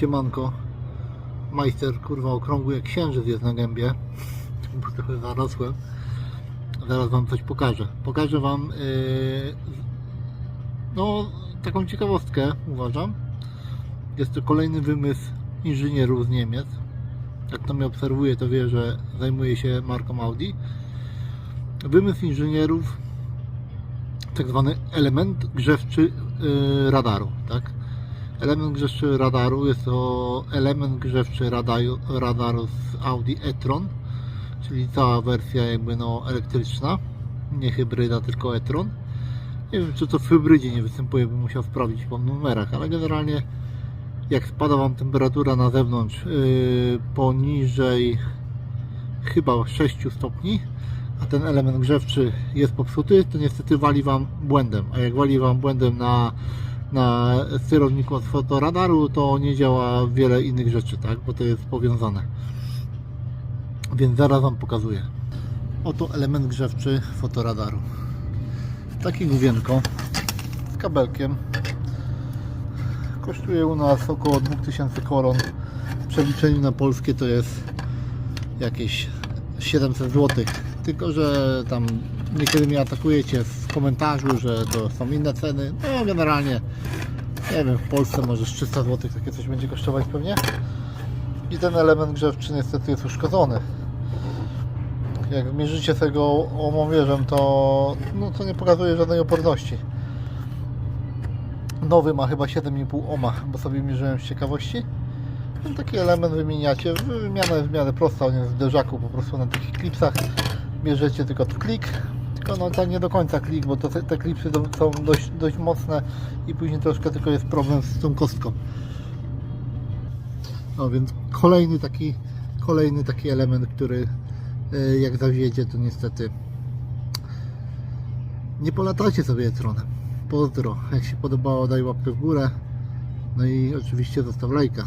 Siemanko. Majster, kurwa, okrągły jak księżyc jest na gębie. Bo trochę zarosłem. Zaraz Wam coś pokażę. Pokażę Wam yy, no, taką ciekawostkę, uważam. Jest to kolejny wymysł inżynierów z Niemiec. Jak to mnie obserwuje, to wie, że zajmuje się marką Audi. Wymysł inżynierów, tak zwany element grzewczy yy, radaru, tak? Element grzewczy radaru jest to element grzewczy radaru, radaru z Audi e-tron, czyli cała wersja jakby no elektryczna, nie hybryda, tylko e-tron. Nie wiem, czy to w hybrydzie nie występuje, bym musiał sprawdzić po numerach, ale generalnie jak spada Wam temperatura na zewnątrz yy, poniżej chyba 6 stopni, a ten element grzewczy jest popsuty, to niestety wali Wam błędem. A jak wali Wam błędem na, na sterowniku od fotoradaru, to nie działa wiele innych rzeczy, tak? bo to jest powiązane. Więc zaraz Wam pokazuję. Oto element grzewczy fotoradaru. Takie główienko z kabelkiem. Kosztuje u nas około 2000 koron. W przeliczeniu na polskie to jest jakieś 700 zł. Tylko, że tam niekiedy mnie atakujecie w komentarzu, że to są inne ceny. No generalnie nie wiem, w Polsce może z 300 zł takie coś będzie kosztować pewnie. I ten element grzewczy niestety jest uszkodzony. Jak mierzycie tego omowierzem, to, no, to nie pokazuje żadnej oporności. Nowy ma chyba 7,5 ohma, bo sobie mierzyłem z ciekawości. No, taki element wymieniacie. Wymiana jest w miarę prosta, on jest w zderzaku po prostu na takich klipsach. Bierzecie tylko klik, tylko no tak nie do końca klik, bo to, te, te klipsy są dość, dość mocne i później troszkę tylko jest problem z tą kostką. No więc kolejny taki, kolejny taki element, który e, jak zawiedzie, to niestety nie polatacie sobie tronem. Pozdro. Jak się podobało, daj łapkę w górę. No i oczywiście zostaw lajka.